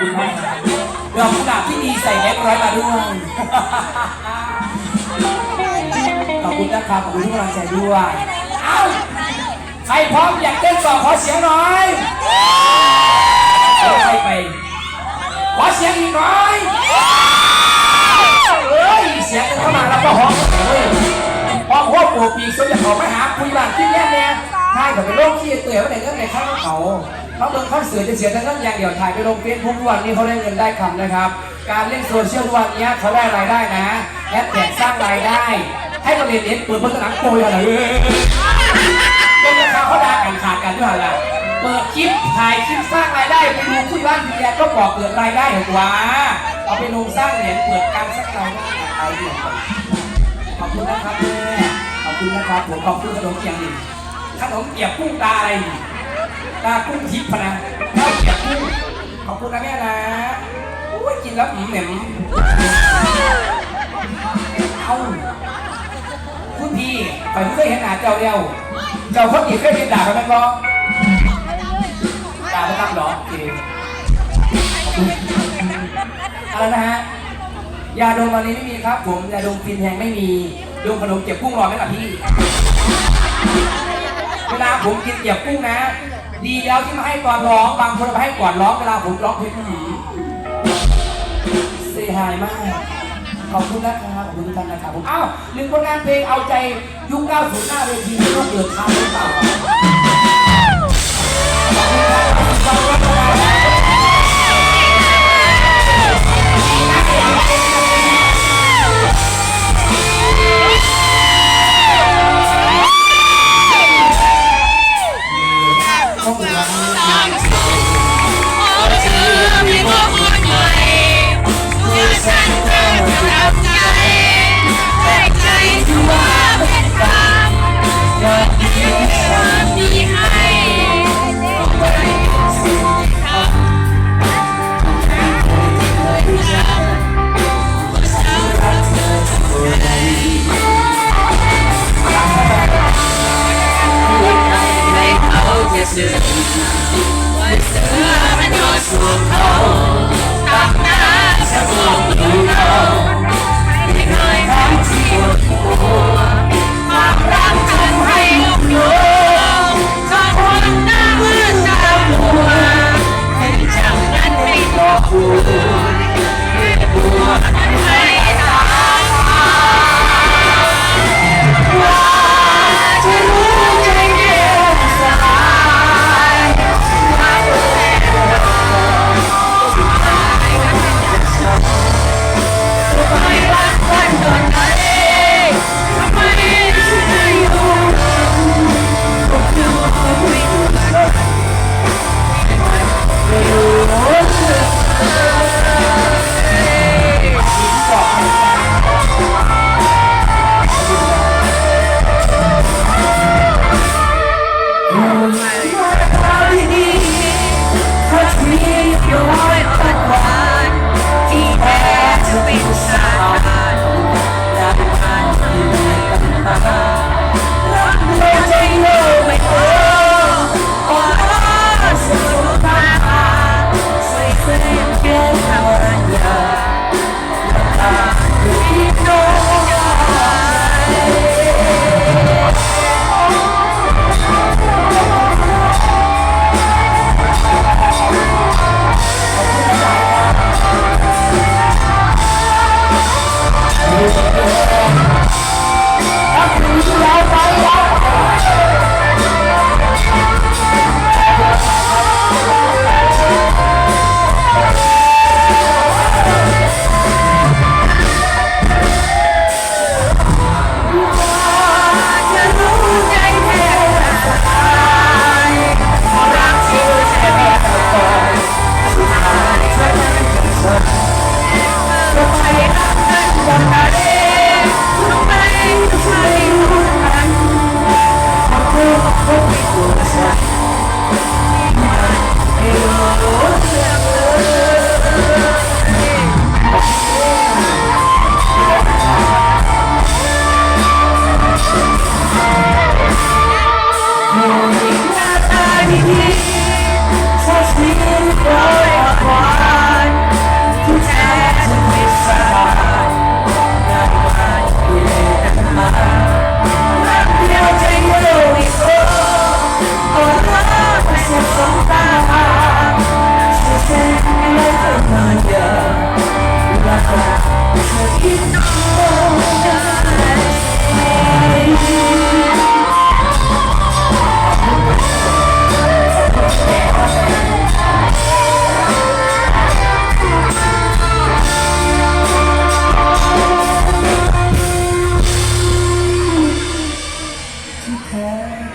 คุณมากครับดอกกุหลาบที่ดีใส่แม็กร้อยมาด้วยขอบคุณนะครับขอบคุณทุกกำลังใจด้วย เอ้า ใครพร้อมอยากเต้นต่อขอเสียงหน่อยเดี๋ยวใครไป ขอเสียงอีกหน่อยเฮ้ย เสียงกันเข้ามาแล้วก็ห้องเฮ้ยห้องหัวปูปีกส่วนจะขอไปหาคุยบ้านที่แน่เนี่ ยทายกับเป็นโรคขี้เตื่อยว่าไหนก็ไหนข้างเขาเขาเบิ่งคอนเสิร์ตจะเสียแต่เงินอย่างเดียวถ่ายไปลงเฟซบุ๊กทุกวันนี้เขาได้เงินได้คำนะครับ การเล่นโซเชียลทุกวันนี้เขาได้รายได้นะแอดแท็กสร้างรายได้ ให้ประเด็นเอ็นเปิดเพิ่งหนังโปรยอะไรเว้ยเป็นราคาเขาด่ากันขาดกันด้วยอะไรเปิดคลิปถ่ายคลิปสร้างรายได้ไปดูคุยบ้านคุณยายก็บอกเกิดรายได้เหรอวะเอาไปลงสร้างเหรียญเปิดการสร้างรายได้เอาเหรียญขอบคุณนะครับแม่ขอบคุณนะครับผมขอบคุณขนมเปียกนี่ ขนมเปียกกุ้งตาอะไรตากุ้งทิพย์นะข้าวเปียกกุ้งขอบคุณนะแม่นะอุ้ยกินแล้วอืมเหม็มเอาคุณพี่ไปเคยเห็นหน้าเจ้าเดียว เจ้าคนอีกเคยเห็นด่ากันไหมก็ด่าไประจำเหรอโอเคอะไรนะฮะยาดมวันนี้ไม่มีครับ ผมยาดมฟินแหงไม่มีดมขนมเก็บกุ้งรอไหมล่ะพี่ เวลาผมกินเก็บกุ้งนะ ดีแล้วที่มาให้ตอนร้อง บางคนมาให้ก่อนร้องเวลาผมร้องเพลงผีเสียหายมาก ขอบคุณนะครับขอบคุณทุกท่านนะครับผมอ้าวหนึ่งผลงานเพลงเอาใจยุค90หน้าเวทีไม่รู้เกิดทางหรือเปล่า จะสื่อว่าเสือมันมเขาตักหน้าสมองดูเราไม่เคยทำที่ปวดหัว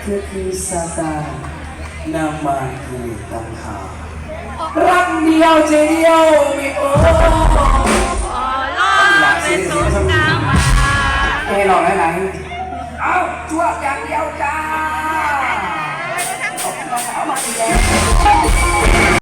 เธอคือซาตานนามาคือตัณหารักเดียวใจเดียวมีโอ